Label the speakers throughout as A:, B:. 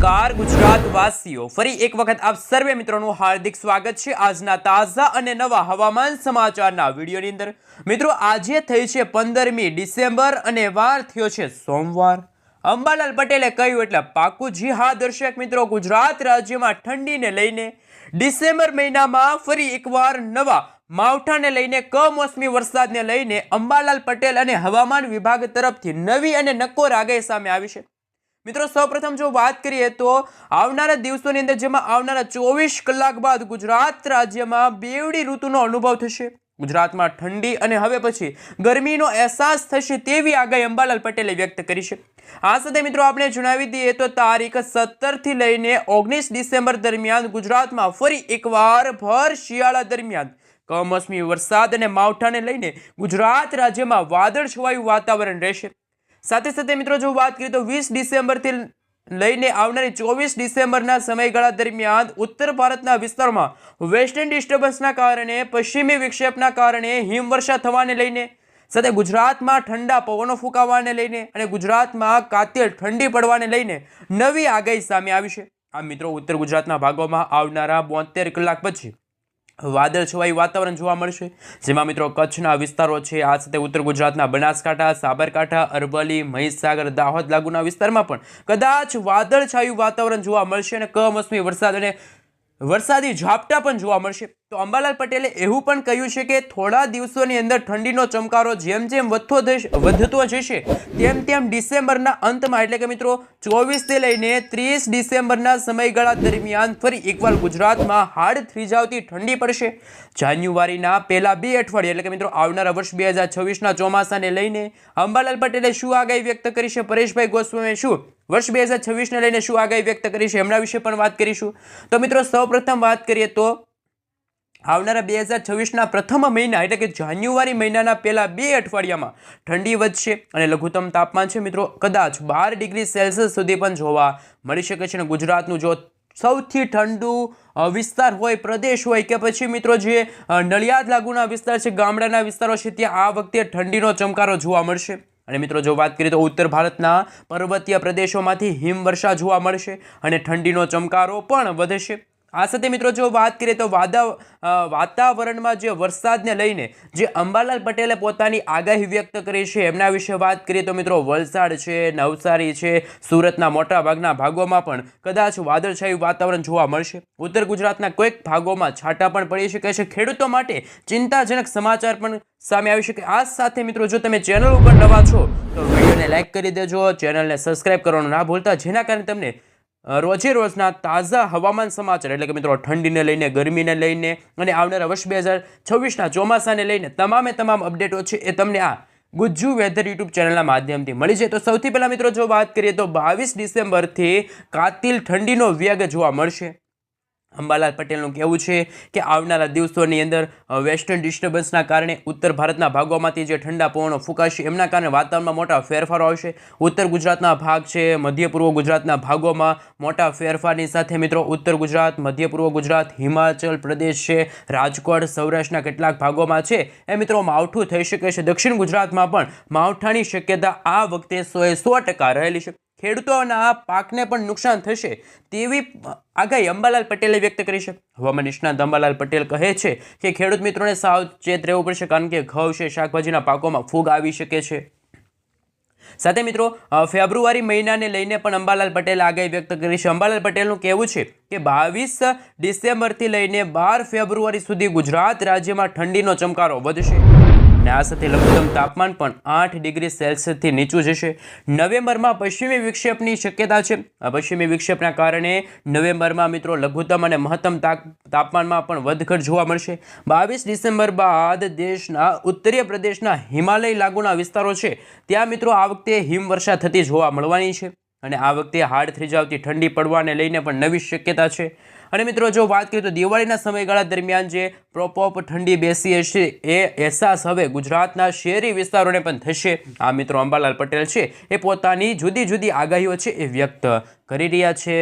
A: નમસ્કાર, ગુજરાત વાસીઓ. ફરી એક વખત આપ સર્વે મિત્રોનું હાર્દિક સ્વાગત છે આજના તાજા અને નવા હવામાન સમાચારના વિડીયોની અંદર. મિત્રો, આજે થઈ છે પંદરમી ડિસેમ્બર અને વાર થયો છે સોમવાર. અંબાલાલ પટેલે કહ્યું, એટલે પાકું જી હા દર્શક મિત્રો, ગુજરાત રાજ્યમાં ઠંડીને લઈને ડિસેમ્બર મહિનામાં ફરી એકવાર નવા માવઠાને લઈને કમોસમી વરસાદને લઈને અંબાલાલ પટેલ અને હવામાન વિભાગ તરફથી નવી અને નક્કોર આગાહી સામે આવી છે. મિત્રો, સૌપ્રથમ જો વાત કરીએ તો આવનારા દિવસોની અંદર જેમાં આવનારા ચોવીસ કલાક બાદ ગુજરાત રાજ્યમાં બેવડી ઋતુનો અનુભવ થશે. ગુજરાતમાં ઠંડી અને હવે પછી ગરમીનો અહેસાસ થશે તેવી આગાહી અંબાલાલ પટેલે વ્યક્ત કરી છે. આ સાથે મિત્રો, આપણે જણાવી દઈએ તો તારીખ સત્તરથી લઈને ઓગણીસ ડિસેમ્બર દરમિયાન ગુજરાતમાં ફરી એકવાર ભર શિયાળા દરમિયાન કમોસમી વરસાદ અને માવઠાને લઈને ગુજરાત રાજ્યમાં વાદળ છવાયું વાતાવરણ રહેશે. સાથે સાથે મિત્રો, જો વાત કરીએ તો વીસ ડિસેમ્બરથી લઈને આવનારી ચોવીસ ડિસેમ્બરના સમયગાળા દરમિયાન ઉત્તર ભારતના વિસ્તારમાં વેસ્ટર્ન ડિસ્ટર્બન્સના કારણે, પશ્ચિમી વિક્ષેપના કારણે હિમવર્ષા થવાને લઈને, સાથે ગુજરાતમાં ઠંડા પવનો ફૂંકાવાને લઈને અને ગુજરાતમાં કાતિલ ઠંડી પડવાને લઈને નવી આગાહી સામે આવી છે. આ મિત્રો, ઉત્તર ગુજરાતના ભાગોમાં આવનારા બોતેર કલાક પછી વાદળ છવાયું વાતાવરણ જોવા મળશે. જેમાં મિત્રો કચ્છના વિસ્તારો છે આ સાથે ઉત્તર ગુજરાતના બનાસકાંઠા, સાબરકાંઠા, અરવલ્લી, મહીસાગર, દાહોદ લાગુના વિસ્તારમાં પણ કદાચ વાદળ છાયું વાતાવરણ જોવા મળશે અને કમોસમી વરસાદ અને વરસાદી ઝાપટા પણ જોવા મળશે. તો અંબાલાલ પટેલે એવું પણ કહ્યું છે કે થોડા દિવસોની અંદર ઠંડીનો ચમકારો જેમ જેમ વધતો વધતો જશે, તેમ તેમ ડિસેમ્બરના અંતમાં, એટલે કે મિત્રો ચોવીસથી લઈને ત્રીસ ડિસેમ્બરના સમયગાળા દરમિયાન ફરી એકવાર ગુજરાતમાં હાડ થ્રીજાવતી ઠંડી પડશે. જાન્યુઆરીના પહેલા બે અઠવાડિયે, એટલે કે મિત્રો આવનારા વર્ષ બે હજાર છવ્વીસના ચોમાસાને લઈને અંબાલાલ પટેલે શું આગાહી વ્યક્ત કરી છે? પરેશભાઈ ગોસ્વામીએ શું વર્ષ બે હજાર છવ્વીસને લઈને શું આગાહી વ્યક્ત કરી છે એમના વિશે પણ વાત કરીશું. તો મિત્રો, સૌપ્રથમ વાત કરીએ તો આવનારા બે હજાર છવ્વીસના પ્રથમ મહિના એટલે કે જાન્યુઆરી મહિનાના પહેલા બે અઠવાડિયામાં ઠંડી વધશે અને લઘુત્તમ તાપમાન છે મિત્રો કદાચ બાર ડિગ્રી સેલ્સિયસ સુધી પણ જોવા મળી શકે છે અને ગુજરાતનું જો સૌથી ઠંડુ વિસ્તાર હોય, પ્રદેશ હોય કે પછી મિત્રો જે નળિયાદ લાગુના વિસ્તાર છે, ગામડાના વિસ્તારો છે, ત્યાં આ વખતે ઠંડીનો ચમકારો જોવા મળશે. અને મિત્રો, જો વાત કરીએ તો ઉત્તર ભારતના પર્વતીય પ્રદેશોમાંથી હિમવર્ષા જોવા મળશે અને ઠંડીનો ચમકારો પણ વધશે. આ સાથે મિત્રો જો વાત કરીએ તો વાદા વાતાવરણમાં જે વરસાદને લઈને જે અંબાલાલ પટેલે પોતાની આગાહી વ્યક્ત કરી છે, એમના વિશે વાત કરીએ તો મિત્રો વલસાડ છે, નવસારી છે, સુરતના મોટા ભાગના ભાગોમાં પણ કદાચ વાદળછાયું વાતાવરણ જોવા મળશે. ઉત્તર ગુજરાતના કોઈક ભાગોમાં છાંટા પણ પડી શકે છે. ખેડૂતો માટે ચિંતાજનક સમાચાર પણ સામે આવી શકે. આ સાથે મિત્રો જો તમે ચેનલ ઉપર નવા છો, તો વિડીયોને લાઇક કરી દેજો. ચેનલને સબસ્ક્રાઇબ કરવાનું ના ભૂલતા, જેના કારણે તમને રોજે રોજના તાજા હવામાન સમાચાર, એટલે કે મિત્રો ઠંડીને લઈને, ગરમીને લઈને અને આવનારા વર્ષ બે હજાર છવ્વીસના ચોમાસાને લઈને તમામે તમામ અપડેટો છે એ તમને આ ગુજ્જુ વેધર યુટ્યુબ ચેનલના માધ્યમથી મળી જાય. તો સૌથી પહેલાં મિત્રો જો વાત કરીએ તો બાવીસ ડિસેમ્બરથી કાતિલ ઠંડીનો વેગ જોવા મળશે. અંબાલાલ પટેલનું કહેવું છે કે આવનારા દિવસોની અંદર વેસ્ટર્ન ડિસ્ટર્બન્સના કારણે ઉત્તર ભારતના ભાગોમાંથી જે ઠંડા પવનો ફૂંકાશે, એમના કારણે વાતાવરણમાં મોટા ફેરફારો આવશે. ઉત્તર ગુજરાતના ભાગ છે, મધ્ય પૂર્વ ગુજરાતના ભાગોમાં મોટા ફેરફારની સાથે મિત્રો, ઉત્તર ગુજરાત, મધ્ય પૂર્વ ગુજરાત, હિમાચલ પ્રદેશ છે, રાજકોટ, સૌરાષ્ટ્રના કેટલાક ભાગોમાં છે. એ મિત્રો, માવઠું થઈ શકે છે. દક્ષિણ ગુજરાતમાં પણ માવઠાની શક્યતા આ વખતે સોએ સો રહેલી છે ખેડૂતોના પાકને પણ નુકસાન થશે તેવી આગાહી અંબાલાલ પટેલે વ્યક્ત કરી છે. હવામાન નિષ્ણાંત અંબાલાલ પટેલ કહે છે કે ખેડૂત મિત્રોને સાવચેત રહેવું પડશે કારણ કે ઘઉં છે, શાકભાજીના પાકોમાં ફૂગ આવી શકે છે. સાથે મિત્રો ફેબ્રુઆરી મહિનાને લઈને પણ અંબાલાલ પટેલે આગાહી વ્યક્ત કરી છે. અંબાલાલ પટેલનું કહેવું છે કે બાવીસ ડિસેમ્બરથી લઈને બાર ફેબ્રુઆરી સુધી ગુજરાત રાજ્યમાં ઠંડીનો ચમકારો વધશે. અને આ સાથે લઘુત્તમ તાપમાન પણ આઠ ડિગ્રી સેલ્સિયસથી નીચું જશે. નવેમ્બરમાં પશ્ચિમી વિક્ષેપની શક્યતા છે. આ પશ્ચિમી વિક્ષેપના કારણે નવેમ્બરમાં મિત્રો લઘુત્તમ અને મહત્તમ તાપ, તાપમાનમાં પણ વધઘટ જોવા મળશે. બાવીસ ડિસેમ્બર બાદ દેશના ઉત્તરીય પ્રદેશના હિમાલય લાગુના વિસ્તારો છે. ત્યાં મિત્રો આ વખતે હિમવર્ષા થતી જોવા મળવાની છે. અને આ વખતે હાડ થીજાવતી ઠંડી પડવાને લઈને પણ નવી શક્યતા છે. અને મિત્રો, જો વાત કરીએ તો દિવાળીના સમયગાળા દરમિયાન જે પ્રોપોપ ઠંડી બેસી હશે, એ અહેસાસ હવે ગુજરાતના શહેરી વિસ્તારોને પણ થશે. આ મિત્રો અંબાલાલ પટેલ છે, એ પોતાની જુદી જુદી આગાહીઓ છે, એ વ્યક્ત કરી રહ્યા છે.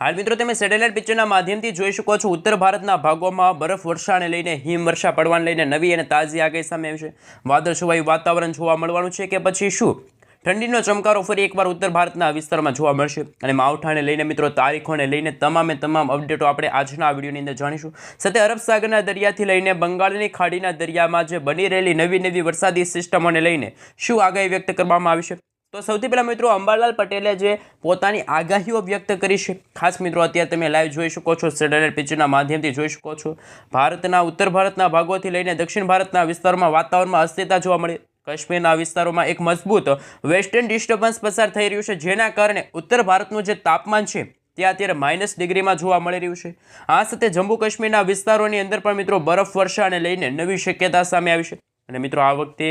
A: હાલ મિત્રો, તમે સેટેલાઇટ પિક્ચરના માધ્યમથી જોઈ શકો છો, ઉત્તર ભારતના ભાગોમાં બરફ વર્ષાને લઈને હિમવર્ષા પડવાને લઈને નવી અને તાજી આગાહી સામે આવી છે. વાદળ છવાયું વાતાવરણ જોવા મળવાનું છે કે પછી શું? ઠંડીનો ચમકારો ફરી એકવાર ઉત્તર ભારતના વિસ્તારમાં જોવા મળશે. અને માવઠાને લઈને મિત્રો, તારીખોને લઈને તમામે તમામ અપડેટો આપણે આજના વિડીયોની અંદર જાણીશું. સાથે અરબ સાગરના દરિયાથી લઈને બંગાળની ખાડીના દરિયામાં જે બની રહેલી નવી નવી વરસાદી સિસ્ટમોને લઈને શું આગાહી વ્યક્ત કરવામાં આવી છે? તો સૌથી પહેલાં મિત્રો, અંબાલાલ પટેલે જે પોતાની આગાહીઓ વ્યક્ત કરી છે. ખાસ મિત્રો, અત્યારે તમે લાઈવ જોઈ શકો છો સેટેલાઇટ પિક્ચરના માધ્યમથી જોઈ શકો છો. ભારતના, ઉત્તર ભારતના ભાગોથી લઈને દક્ષિણ ભારતના વિસ્તારોમાં વાતાવરણમાં અસ્થિરતા જોવા મળે. કાશ્મીરના વિસ્તારોમાં એક મજબૂત વેસ્ટર્ન ડિસ્ટર્બન્સ પસાર થઈ રહ્યું છે, જેના કારણે ઉત્તર ભારતનું જે તાપમાન છે, તે અત્યારે માઇનસ ડિગ્રીમાં જોવા મળી રહ્યું છે. આ સાથે જમ્મુ કાશ્મીરના વિસ્તારોની અંદર પણ મિત્રો બરફ વર્ષાને લઈને નવી શક્યતા સામે આવી છે. અને મિત્રો આ વખતે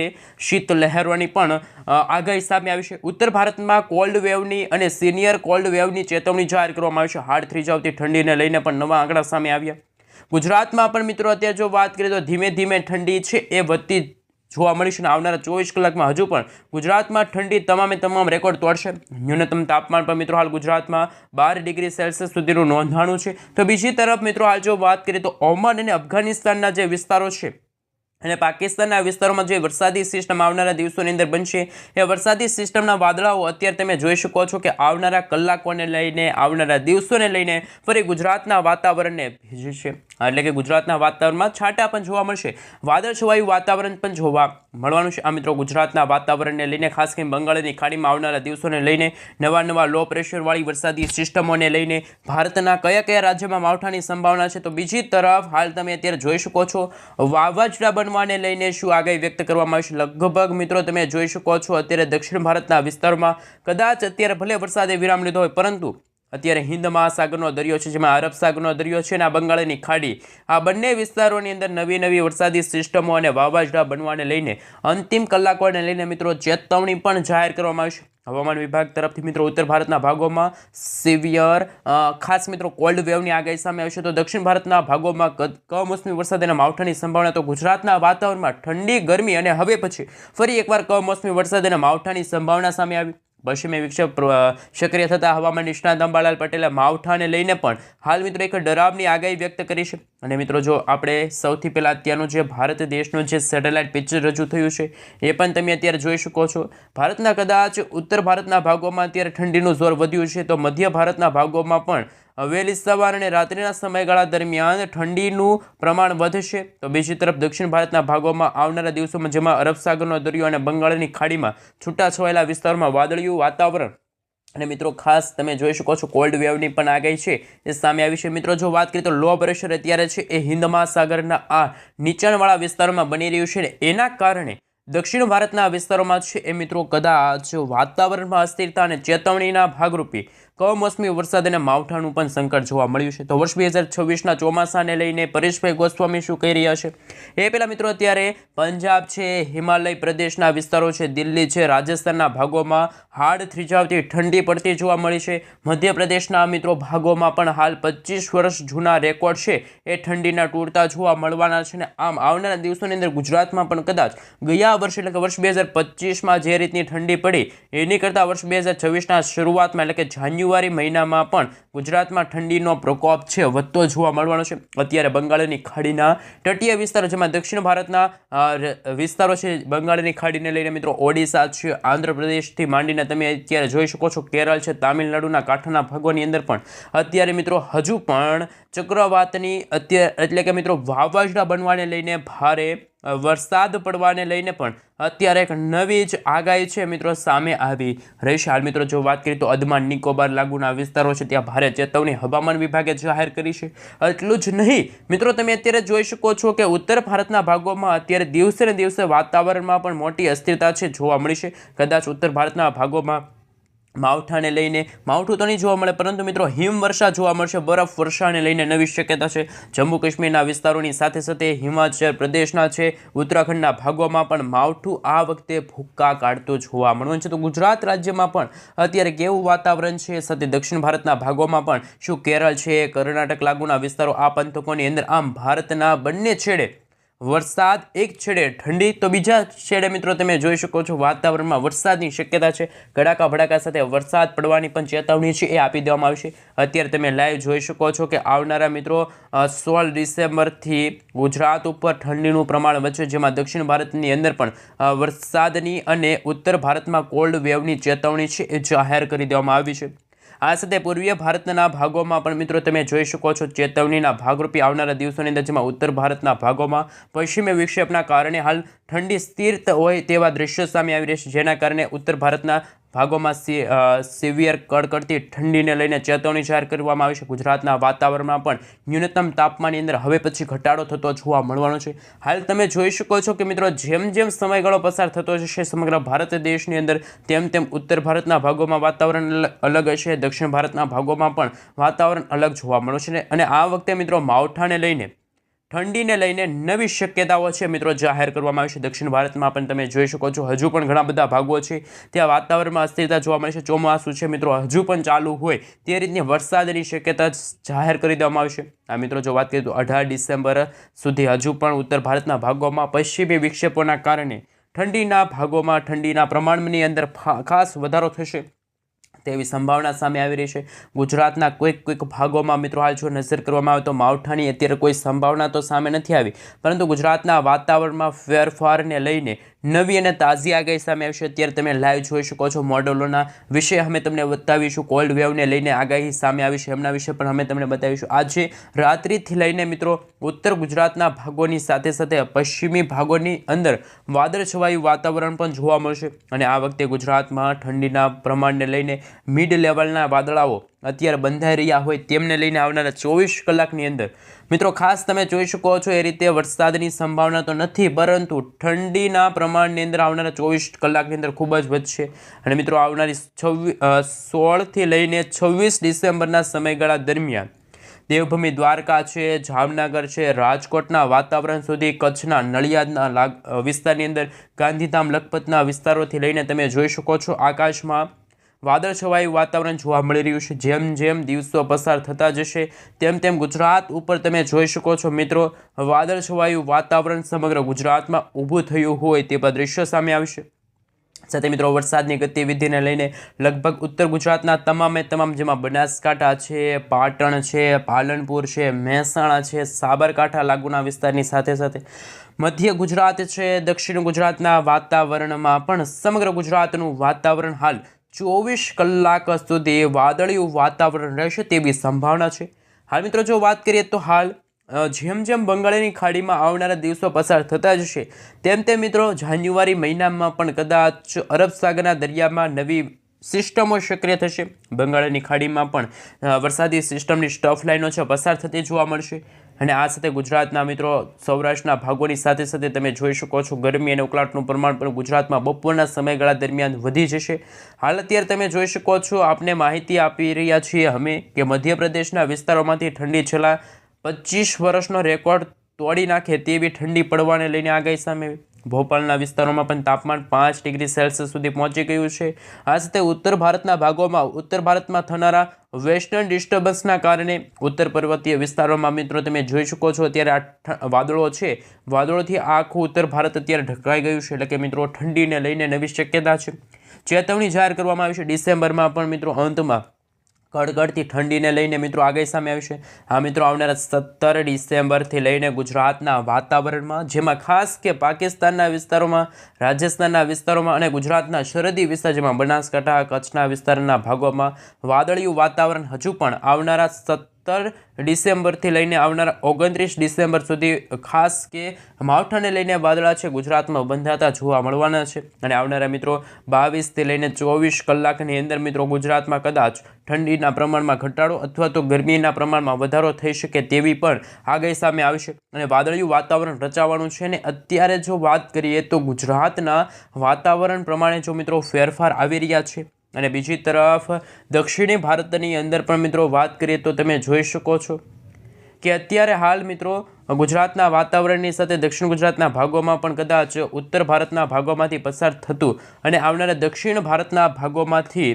A: શીત લહેરોની પણ આગાહી સામે આવી છે. ઉત્તર ભારતમાં કોલ્ડ વેવની અને સિનિયર કોલ્ડ વેવની ચેતવણી જાહેર કરવામાં આવી છે. હાડ થ્રીજાવતી ઠંડીને લઈને પણ નવા આંકડા સામે આવ્યા. ગુજરાતમાં પણ મિત્રો અત્યારે જો વાત કરીએ તો ધીમે ધીમે ઠંડી છે, એ વધતી જોવા મળીશું આવનારા ચોવીસ કલાકમાં હજુ પણ ગુજરાતમાં ઠંડી તમામે તમામ રેકોર્ડ તોડશે. ન્યૂનતમ તાપમાન પણ મિત્રો હાલ ગુજરાતમાં બાર ડિગ્રી સેલ્સિયસ સુધીનું નોંધાણું છે. તો બીજી તરફ મિત્રો હાલ જો વાત કરીએ તો ઓમાન અને અફઘાનિસ્તાનના જે વિસ્તારો છે અને પાકિસ્તાનના વિસ્તારોમાં જે વરસાદી સિસ્ટમ આવનારા દિવસોની અંદર બનશે, એ વરસાદી સિસ્ટમના વાદળાઓ અત્યારે તમે જોઈ શકો છો કે આવનારા કલાકોને લઈને, આવનારા દિવસોને લઈને ફરી ગુજરાતના વાતાવરણને ભેજશે એટલે કે ગુજરાતના વાતાવરણમાં છાંટા પણ જોવા મળશે, વાદળછવાયું વાતાવરણ પણ જોવા મળવાનું છે. આ મિત્રો, ગુજરાતના વાતાવરણને લઈને, ખાસ કરીને બંગાળની ખાડીમાં આવનારા દિવસોને લઈને નવા નવા લો પ્રેશરવાળી વરસાદી સિસ્ટમોને લઈને ભારતના કયા કયા રાજ્યમાં માવઠાની સંભાવના છે, તો બીજી તરફ હાલ તમે અત્યારે જોઈ શકો છો, વાવાઝોડા બનવાને લઈને શું આગાહી વ્યક્ત કરવામાં આવશે? લગભગ મિત્રો, તમે જોઈ શકો છો, અત્યારે દક્ષિણ ભારતના વિસ્તારોમાં કદાચ અત્યારે ભલે વરસાદે વિરામ લીધો હોય, પરંતુ અત્યારે હિન્દ મહાસાગરનો દરિયો છે, જેમાં અરબ સાગરનો દરિયો છે અને આ બંગાળની ખાડી. આ બંને વિસ્તારોની અંદર નવી નવી વરસાદી સિસ્ટમો અને વાવાઝોડા બનવાને લઈને અંતિમ કલાકોને લઈને મિત્રો ચેતવણી પણ જાહેર કરવામાં આવી છે. હવામાન વિભાગ તરફથી મિત્રો ઉત્તર ભારતના ભાગોમાં સિવિયર ખાસ મિત્રો કોલ્ડ વેવની આગાહી સામે આવશે તો દક્ષિણ ભારતના ભાગોમાં કમોસમી વરસાદ અને માવઠાની સંભાવના. તો ગુજરાતના વાતાવરણમાં ઠંડી, ગરમી અને હવે પછી ફરી એકવાર કમોસમી વરસાદ અને માવઠાની સંભાવના સામે આવી. પશ્ચિમી વિક્ષેપ સક્રિય થતા હવામાન નિષ્ણાત અંબાલાલ પટેલે માવઠાને લઈને પણ હાલ મિત્રો એક ડરાવની આગાહી વ્યક્ત કરી છે. અને મિત્રો જો આપણે સૌથી પહેલાં અત્યારનું જે ભારત દેશનું જે સેટેલાઇટ પિક્ચર રજૂ થયું છે, એ પણ તમે અત્યારે જોઈ શકો છો. ભારતના કદાચ ઉત્તર ભારતના ભાગોમાં અત્યારે ઠંડીનું જોર વધ્યું છે, તો મધ્ય ભારતના ભાગોમાં પણ વહેલી સવાર અને રાત્રિના સમયગાળા દરમિયાન ઠંડીનું પ્રમાણ વધશે. તો બીજી તરફ દક્ષિણ ભારતના ભાગોમાં આવનારા દિવસોમાં, જેમાં અરબ સાગરનો દરિયો અને બંગાળની ખાડીમાં છૂટાછવાયેલા વિસ્તારોમાં વાદળિયું વાતાવરણ. અને મિત્રો, ખાસ તમે જોઈ શકો છો, કોલ્ડ વેવની પણ આગાહી છે, એ સામે આવી છે. મિત્રો, જો વાત કરીએ તો લો પ્રેશર અત્યારે છે, એ હિન્દ મહાસાગરના આ નીચાણવાળા વિસ્તારોમાં બની રહ્યું છે. એના કારણે દક્ષિણ ભારતના વિસ્તારોમાં છે, એ મિત્રો, કદાચ વાતાવરણમાં અસ્થિરતા અને ચેતવણીના ભાગરૂપે કમોસમી વરસાદ અને માવઠાનું પણ સંકટ જોવા મળ્યું છે. તો વર્ષ બે હજાર છવ્વીસના ચોમાસાને લઈને પરેશભાઈ ગોસ્વામી શું કહી રહ્યા છે? એ પહેલાં મિત્રો અત્યારે પંજાબ છે, હિમાલય પ્રદેશના વિસ્તારો છે, દિલ્હી છે, રાજસ્થાનના ભાગોમાં હાડ થ્રીજાવતી ઠંડી પડતી જોવા મળી છે. મધ્યપ્રદેશના મિત્રો ભાગોમાં પણ હાલ પચીસ વર્ષ જૂના રેકોર્ડ છે. એ ઠંડીના તૂટતા જોવા મળવાના છે ને આમ આવનારા દિવસોની અંદર ગુજરાતમાં પણ કદાચ ગયા વર્ષે એટલે કે વર્ષ બે હજાર પચીસમાં જે રીતની ઠંડી પડી, એની કરતાં વર્ષ બે હજાર છવ્વીસના શરૂઆતમાં એટલે કે જાન્યુઆરી મહિનામાં પણ ગુજરાતમાં ઠંડીનો પ્રકોપ છે, વધતો જોવા મળવાનો છે. અત્યારે બંગાળની ખાડીના તટીય વિસ્તારો જેમાં દક્ષિણ ભારતના વિસ્તારો છે, બંગાળની ખાડીને લઈને મિત્રો ઓડિશા છે, આંધ્રપ્રદેશથી માંડીને તમે અત્યારે જોઈ શકો છો, કેરળ છે, તામિલનાડુના કાંઠાના ભાગોની અંદર પણ અત્યારે મિત્રો હજુ પણ ચક્રવાતની અત્યારે એટલે કે મિત્રો વાવાઝોડા બનવાને લઈને ભારે વરસાદ પડવાને લઈને પણ અત્યારે એક નવી જ આગાહી છે મિત્રો સામે આવી રહેશે હાલ મિત્રો જો વાત કરીએ તો અદમાન નિકોબાર લાગુના વિસ્તારો છે, ત્યાં ભારે ચેતવણી હવામાન વિભાગે જાહેર કરી છે. એટલું જ નહીં, મિત્રો તમે અત્યારે જોઈ શકો છો કે ઉત્તર ભારતના ભાગોમાં અત્યારે દિવસે ને દિવસે વાતાવરણમાં પણ મોટી અસ્થિરતા છે જોવા મળી છે. કદાચ ઉત્તર ભારતના ભાગોમાં માવઠાને લઈને, માવઠું તો નહીં જોવા મળે, પરંતુ મિત્રો હિમવર્ષા જોવા મળશે. બરફ વર્ષાને લઈને નવી શક્યતા છે. જમ્મુ કાશ્મીરના વિસ્તારોની સાથે સાથે હિમાચલ પ્રદેશના છે. ઉત્તરાખંડના ભાગોમાં પણ માવઠું આ વખતે ભૂક્કા કાઢતું જોવા મળવાનું છે. તો ગુજરાત રાજ્યમાં પણ અત્યારે કેવું વાતાવરણ છે? સાથે દક્ષિણ ભારતના ભાગોમાં પણ શું કેરળ છે? કર્ણાટક લાગુના વિસ્તારો, આ પંથકોની અંદર આમ ભારતના બંને છેડે વરસાદ એક છેડે ઠંડી તો બીજા છેડે મિત્રો તમે જોઈ શકો છો, વાતાવરણમાં વરસાદની શક્યતા છે. કડાકા ભડાકા સાથે વરસાદ પડવાની પણ ચેતવણી છે, એ આપી દેવામાં આવશે અત્યારે તમે લાઈવ જોઈ શકો છો કે આવનારા મિત્રો સોળ ડિસેમ્બરથી ગુજરાત ઉપર ઠંડીનું પ્રમાણ વધશે, જેમાં દક્ષિણ ભારતની અંદર પણ વરસાદની અને ઉત્તર ભારતમાં કોલ્ડ વેવની ચેતવણી છે, એ જાહેર કરી દેવામાં આવી છે. આ સાથે પૂર્વીય ભારતના ભાગોમાં પણ મિત્રો તમે જોઈ શકો છો, ચેતવણીના ભાગરૂપે આવનારા દિવસોની અંદર જેમાં ઉત્તર ભારતના ભાગોમાં પશ્ચિમી વિક્ષેપના કારણે હાલ ઠંડી સ્થિર હોય તેવા દ્રશ્યો સામે આવી રહેશે જેના કારણે ઉત્તર ભારતના ભાગોમાં સિવિયર કડકડતી ઠંડીને લઈને ચેતવણી જાહેર કરવામાં આવી છે. ગુજરાતના વાતાવરણમાં પણ ન્યૂનતમ તાપમાનની અંદર હવે પછી ઘટાડો થતો જોવા મળવાનો છે. હાલ તમે જોઈ શકો છો કે મિત્રો જેમ જેમ સમયગાળો પસાર થતો જશે, સમગ્ર ભારત દેશની અંદર તેમ તેમ ઉત્તર ભારતના ભાગોમાં વાતાવરણ અલગ હશે. દક્ષિણ ભારતના ભાગોમાં પણ વાતાવરણ અલગ જોવા મળશે. અને આ વખતે મિત્રો માવઠાને લઈને ઠંડીને લઈને નવી શક્યતાઓ છે મિત્રો જાહેર કરવામાં આવી છે. દક્ષિણ ભારતમાં પણ તમે જોઈ શકો છો, હજુ પણ ઘણા બધા ભાગો છે. ત્યાં વાતાવરણમાં અસ્થિરતા જોવા મળે છે, ચોમાસું છે મિત્રો, હજુ પણ ચાલુ હોય તે રીતની વરસાદની શક્યતા જાહેર કરી દેવામાં આવશે આ મિત્રો જો વાત કરીએ તો અઢાર ડિસેમ્બર સુધી હજુ પણ ઉત્તર ભારતના ભાગોમાં પશ્ચિમી વિક્ષેપોના કારણે ઠંડીના ભાગોમાં ઠંડીના પ્રમાણની અંદર ખાસ વધારો થશે. તેવી સંભાવના સામે આવી રહી છે. ગુજરાતના કોઈક કોઈક ભાગોમાં મિત્રો હાલ જો નજર કરવામાં આવે તો માવઠાની અત્યારે કોઈ સંભાવના તો સામે નથી આવી. પરંતુ ગુજરાતના વાતાવરણમાં ફેરફારને લઈને નવી અને તાજી આગાહી સામે આવશે. અત્યારે તમે લાઈવ જોઈ શકો છો મોડલોના વિશે. અમે તમને બતાવીશું કોલ્ડ વેવને લઈને આગાહી સામે આવી છે એમના વિશે પણ અમે તમને બતાવીશું. આજે રાત્રિથી લઈને મિત્રો ઉત્તર ગુજરાતના ભાગોની સાથે સાથે પશ્ચિમી ભાગોની અંદર વાદળછવાયું વાતાવરણ પણ જોવા મળશે. અને આ વખતે ગુજરાતમાં ઠંડીના પ્રમાણને લઈને મિડ લેવલના વાદળાઓ અત્યારે બંધાઈ રહ્યા હોય તેમને લઈને આવનારા ચોવીસ કલાકની અંદર મિત્રો, ખાસ તમે જોઈ શકો છો, એ રીતે વરસાદની સંભાવના તો નથી, પરંતુ ઠંડીના પ્રમાણની અંદર આવનારા ચોવીસ કલાકની અંદર ખૂબ જ વધશે. અને મિત્રો, આવનારી છવ્વીસ સોળથી લઈને છવ્વીસ ડિસેમ્બરના સમયગાળા દરમિયાન દેવભૂમિ દ્વારકા છે, જામનગર છે, રાજકોટના વાતાવરણ સુધી, કચ્છના નડિયાદના લાગ વિસ્તારની અંદર ગાંધીધામ, લખપતના વિસ્તારોથી લઈને તમે જોઈ શકો છો, આકાશમાં વાદળછવાયું વાતાવરણ જોવા મળી રહ્યું છે. જેમ જેમ દિવસો પસાર થતા જશે, તેમ તેમ ગુજરાત ઉપર તમે જોઈ શકો છો મિત્રો, વાદળછવાયું વાતાવરણ સમગ્ર ગુજરાતમાં ઊભું થયું હોય તેવા દ્રશ્યો સામે આવશે. સાથે મિત્રો, વરસાદની ગતિવિધિને લઈને લગભગ ઉત્તર ગુજરાતના તમામે તમામ જેમાં બનાસકાંઠા છે, પાટણ છે, પાલનપુર છે, મહેસાણા છે, સાબરકાંઠા લાગુના વિસ્તારની સાથે સાથે મધ્ય ગુજરાત છે, દક્ષિણ ગુજરાતના વાતાવરણમાં પણ સમગ્ર ગુજરાતનું વાતાવરણ હાલ ચોવીસ કલાક સુધી વાદળિયું વાતાવરણ રહેશે તેવી સંભાવના છે. હાલ મિત્રો, જો વાત કરીએ તો હાલ જેમ જેમ બંગાળની ખાડીમાં આવનારા દિવસો પસાર થતા જશે, તેમ તેમ મિત્રો, જાન્યુઆરી મહિનામાં પણ કદાચ અરબ સાગરના દરિયામાં નવી સિસ્ટમો સક્રિય થશે. બંગાળની ખાડીમાં પણ વરસાદી સિસ્ટમની સ્ટફ લાઇનો છે, પસાર થતી જોવા મળશે. અને આ સાથે ગુજરાતના મિત્રો સૌરાષ્ટ્રના ભાગોની સાથે સાથે તમે જોઈ શકો છો ગરમી અને ઉકળાટનું પ્રમાણ પણ ગુજરાતમાં બપોરના સમયગાળા દરમિયાન વધી જશે હાલ અત્યારે તમે જોઈ શકો છો, આપને માહિતી આપી રહ્યા છીએ અમે કે મધ્યપ્રદેશના વિસ્તારોમાંથી ઠંડી છેલ્લા પચીસ વર્ષનો રેકોર્ડ તોડી નાખે તેવી ઠંડી પડવાને લઈને આગાહી સામે. ભોપાલના વિસ્તારોમાં પણ તાપમાન પાંચ ડિગ્રી સેલ્સિયસ સુધી પહોંચી ગયું છે. આ સાથે ઉત્તર ભારતના ભાગોમાં ઉત્તર ભારતમાં થનારા વેસ્ટર્ન ડિસ્ટર્બન્સના કારણે ઉત્તર પર્વતીય વિસ્તારોમાં મિત્રો તમે જોઈ શકો છો અત્યારે આ વાદળો છે. વાદળોથી આખું ઉત્તર ભારત અત્યારે ઢંકાઈ ગયું છે. એટલે કે મિત્રો ઠંડીને લઈને નવી શક્યતા છે. ચેતવણી જાહેર કરવામાં આવી છે ડિસેમ્બરમાં પણ મિત્રો અંતમાં. કડકડતી ઠંડીને લઈને મિત્રો આગાહી સામે આવશે આ મિત્રો, આવનારા સત્તર ડિસેમ્બરથી લઈને ગુજરાતના વાતાવરણમાં, જેમાં ખાસ કે પાકિસ્તાનના વિસ્તારોમાં, રાજસ્થાનના વિસ્તારોમાં અને ગુજરાતના સરહદી વિસ્તાર જેમાં બનાસકાંઠા, કચ્છના વિસ્તારના ભાગોમાં વાદળિયું વાતાવરણ હજુ પણ આવનારા સત્તર ડિસેમ્બરથી લઈને આવનારા ઓગણત્રીસ ડિસેમ્બર સુધી ખાસ કે માવઠાને લઈને વાદળા છે, ગુજરાતમાં બંધાતા જોવા મળવાના છે. અને આવનારા મિત્રો, બાવીસથી લઈને ચોવીસ કલાકની અંદર મિત્રો, ગુજરાતમાં કદાચ ઠંડીના પ્રમાણમાં ઘટાડો અથવા તો ગરમીના પ્રમાણમાં વધારો થઈ શકે તેવી પણ આગાહી સામે આવશે અને વાદળિયું વાતાવરણ રચાવાનું છે અને અત્યારે જો વાત કરીએ તો ગુજરાતના વાતાવરણ પ્રમાણે જો મિત્રો, ફેરફાર આવી રહ્યા છે અને બીજી તરફ, દક્ષિણી ભારતની અંદર પણ મિત્રો વાત કરીએ તો તમે જોઈ શકો છો કે અત્યારે હાલ મિત્રો, ગુજરાતના વાતાવરણની સાથે દક્ષિણ ગુજરાતના ભાગોમાં પણ કદાચ ઉત્તર ભારતના ભાગોમાંથી પસાર થતું અને આવનારા દક્ષિણ ભારતના ભાગોમાંથી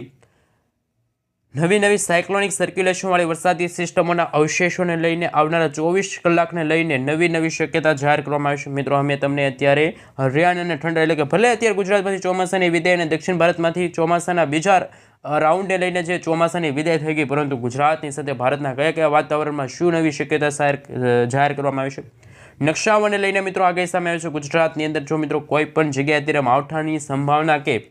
A: નવી નવી સાયક્લોનિક સર્ક્યુલેશનવાળી વરસાદી સિસ્ટમોના અવશેષોને લઈને આવનારા ચોવીસ કલાકને લઈને નવી નવી શક્યતા જાહેર કરવામાં આવી છે. મિત્રો, અમે તમને અત્યારે હરિયાણા અને ઠંડા, એટલે કે ભલે અત્યારે ગુજરાતમાંથી ચોમાસાની વિદાય અને દક્ષિણ ભારતમાંથી ચોમાસાના બીજા રાઉન્ડને લઈને જે ચોમાસાની વિદાય થઈ ગઈ, પરંતુ ગુજરાતની સાથે ભારતના કયા કયા વાતાવરણમાં શું નવી શક્યતા જાહેર કરવામાં આવી છે? નકશાઓને લઈને મિત્રો આગળ સામે આવે છે. ગુજરાતની અંદર જો મિત્રો કોઈ પણ જગ્યાએ અત્યારે માવઠાની સંભાવના કે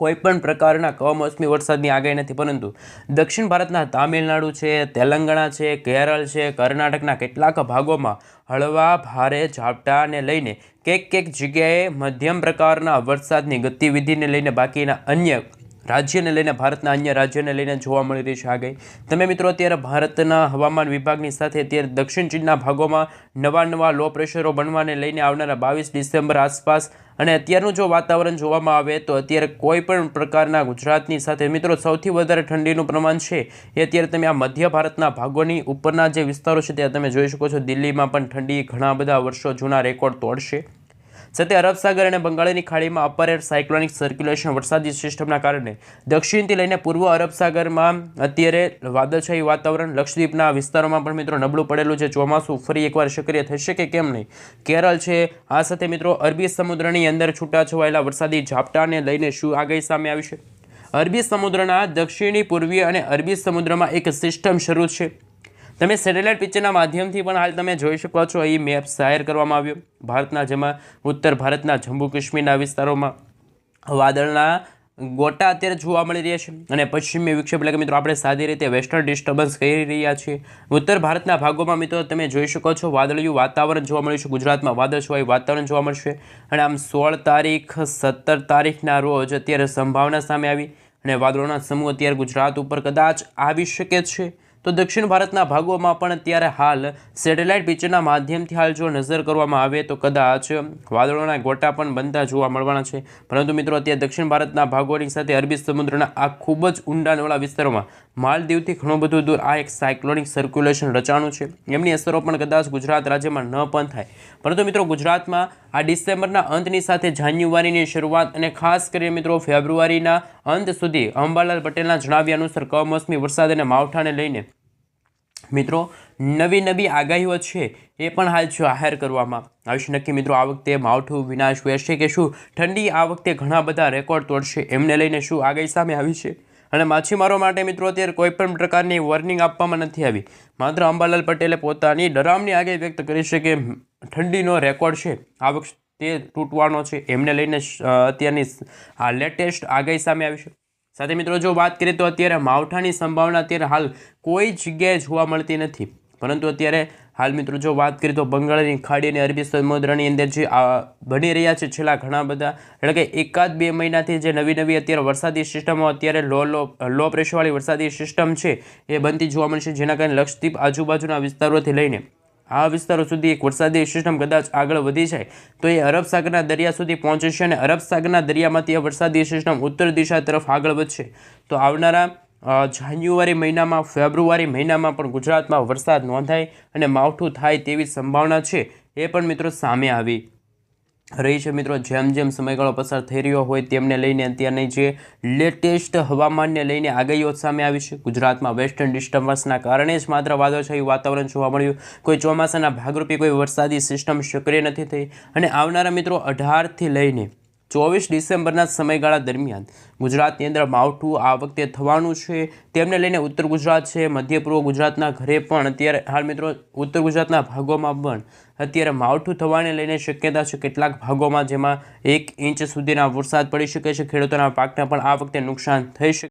A: કોઈ પણ પ્રકારના કમોસમી વરસાદની આગાહી નથી, પરંતુ દક્ષિણ ભારતના તામિલનાડુ છે, તેલંગાણા છે, કેરળ છે, કર્ણાટકના કેટલાક ભાગોમાં હળવા ભારે ઝાપટાને લઈને કેક કંઈક જગ્યાએ મધ્યમ પ્રકારના વરસાદની ગતિવિધિને લઈને બાકીના અન્ય રાજ્યને લઈને, ભારતના અન્ય રાજ્યને લઈને જોવા મળી રહી છે આગાહી. તમે મિત્રો અત્યારે ભારતના હવામાન વિભાગની સાથે અત્યારે દક્ષિણ ચીનના ભાગોમાં નવા નવા લો પ્રેશરો બનવાને લઈને આવનારા બાવીસ ડિસેમ્બર આસપાસ અને અત્યારનું જો વાતાવરણ જોવામાં આવે તો અત્યારે કોઈ પણ પ્રકારના ગુજરાતની સાથે, મિત્રો સૌથી વધારે ઠંડીનું પ્રમાણ છે એ અત્યારે તમે આ મધ્ય ભારતના ભાગોની ઉપરના જે વિસ્તારો છે, ત્યાં તમે જોઈ શકો છો દિલ્હીમાં પણ ઠંડી ઘણા બધા વર્ષો જૂના રેકોર્ડ તોડશે. સાથે અરબ સાગર અને બંગાળની ખાડીમાં અપર એર સાયક્લોનિક સર્ક્યુલેશન વરસાદી સિસ્ટમના કારણે દક્ષિણથી લઈને પૂર્વ અરબ સાગરમાં અત્યારે વાદળછાયું વાતાવરણ, લક્ષદ્વીપના વિસ્તારોમાં પણ મિત્રો નબળું પડેલું છે. ચોમાસું ફરી એકવાર સક્રિય થશે કે કેમ નહીં? કેરળ છે. આ સાથે મિત્રો અરબી સમુદ્રની અંદર છૂટાછવાયેલા વરસાદી ઝાપટાને લઈને શું આગાહી સામે આવી છે? અરબી સમુદ્રના દક્ષિણી, પૂર્વીય અને અરબી સમુદ્રમાં એક સિસ્ટમ શરૂ છે. તમે સેટેલાઇટ પિક્ચરના માધ્યમથી પણ હાલ તમે જોઈ શકો છો. અહીં મેપ જાહેર કરવામાં આવ્યો. ભારતના જેમાં ઉત્તર ભારતના જમ્મુ કાશ્મીરના વિસ્તારોમાં વાદળના ગોટા અત્યારે જોવા મળી રહ્યા છે. અને પશ્ચિમી વિક્ષેપ એટલે કે મિત્રો આપણે સાદી રીતે વેસ્ટર્ન ડિસ્ટર્બન્સ કહી રહ્યા છીએ. ઉત્તર ભારતના ભાગોમાં મિત્રો તમે જોઈ શકો છો વાદળિયું વાતાવરણ જોવા મળ્યું છે. ગુજરાતમાં વાદળછવાયું વાતાવરણ જોવા મળશે. અને આમ સોળ તારીખ, સત્તર તારીખના રોજ અત્યારે સંભાવના સામે આવી. અને વાદળોના સમૂહ અત્યારે ગુજરાત ઉપર કદાચ આવી શકે છે. તો દક્ષિણ ભારતના ભાગોમાં પણ અત્યારે હાલ સેટેલાઇટ પિક્ચરના માધ્યમથી હાલ જો નજર કરવામાં આવે તો કદાચ વાદળોના ગોટા પણ બનતા જોવા મળવાના છે. પરંતુ મિત્રો, અત્યારે દક્ષિણ ભારતના ભાગોની સાથે અરબી સમુદ્રના આ ખૂબ જ ઊંડાણવાળા વિસ્તારોમાં માલદીવથી ઘણું બધું દૂર આ એક સાયક્લોનિક સર્ક્યુલેશન રચાણું છે. એમની અસરો પણ કદાચ ગુજરાત રાજ્યમાં ન પણ થાય. પરંતુ મિત્રો, ગુજરાતમાં આ ડિસેમ્બરના અંતની સાથે જાન્યુઆરીની શરૂઆત અને ખાસ કરીને મિત્રો, ફેબ્રુઆરીના અંત સુધી અંબાલાલ પટેલના જણાવ્યા અનુસાર કમોસમી વરસાદ અને માવઠાને લઈને મિત્રો, નવી નવી આગાહીઓ છે એ પણ હાલ જાહેર કરવામાં. આવશે નક્કી મિત્રો, આ વખતે માવઠું વિનાશ વેરશે કે શું? ઠંડી આ વખતે ઘણા બધા રેકોર્ડ તોડશે. એમને લઈને શું આગાહી સામે આવી છે? અને માછીમારો માટે મિત્રો, અત્યારે કોઈપણ પ્રકારની વોર્નિંગ આપવામાં નથી આવી. માત્ર અંબાલાલ પટેલે પોતાની ડરામની આગાહી વ્યક્ત કરી છે કે ઠંડીનો રેકોર્ડ છે. આ વખતે તૂટવાનો છે. એમને લઈને અત્યારની આ લેટેસ્ટ આગાહી સામે આવી છે. સાથે મિત્રો, જો વાત કરીએ તો અત્યારે માવઠાની સંભાવના અત્યારે હાલ કોઈ જગ્યાએ જોવા મળતી નથી. પરંતુ અત્યારે હાલ મિત્રો, જો વાત કરીએ તો બંગાળની ખાડી અને અરબી સમુદ્રની અંદર જે બની રહ્યા છે છેલ્લા ઘણા બધા, એટલે કે એકાદ બે મહિનાથી જે નવી નવી અત્યારે વરસાદી સિસ્ટમો અત્યારે લો લો લો પ્રેશરવાળી વરસાદી સિસ્ટમ છે એ બનતી જોવા મળશે, જેના કારણે લક્ષદ્વીપ આજુબાજુના વિસ્તારોથી લઈને આ વિસ્તારો સુધી એક વરસાદી સિસ્ટમ કદાચ આગળ વધી જાય, તો એ અરબ સાગરના દરિયા સુધી પહોંચશે અને અરબ સાગરના દરિયામાંથી એ વરસાદી સિસ્ટમ ઉત્તર દિશા તરફ આગળ વધશે. તો આવનારા જાન્યુઆરી મહિનામાં, ફેબ્રુઆરી મહિનામાં પણ ગુજરાતમાં વરસાદ નોંધાય અને માવઠું થાય તેવી સંભાવના છે. એ પણ મિત્રો સામે આવી રહી છે મિત્રો, જેમ જેમ સમયગાળો પસાર થઈ રહ્યો હોય તેમને લઈને અત્યારની જે લેટેસ્ટ હવામાનને લઈને આગાહીઓ સામે આવી છે. ગુજરાતમાં વેસ્ટર્ન ડિસ્ટર્બન્સના કારણે જ માત્ર વાદળછાયું વાતાવરણ જોવા મળ્યું. કોઈ ચોમાસાના ભાગરૂપે કોઈ વરસાદી સિસ્ટમ સક્રિય નથી થઈ. અને આવનારા મિત્રો, અઢારથી લઈને ચોવીસ ડિસેમ્બરના સમયગાળા દરમિયાન ગુજરાતની અંદર માવઠું આ વખતે થવાનું છે. તેમને લઈને ઉત્તર ગુજરાત છે, મધ્ય પૂર્વ ગુજરાતના ઘરે પણ અત્યારે હાલ મિત્રો ઉત્તર ગુજરાતના ભાગોમાં પણ અત્યારે માવઠું થવાને લઈને શક્યતા છે કેટલાક ભાગોમાં, જેમાં એક ઇંચ સુધીના વરસાદ પડી શકે છે. ખેડૂતોના પાકને પણ આ વખતે નુકસાન થઈ શકે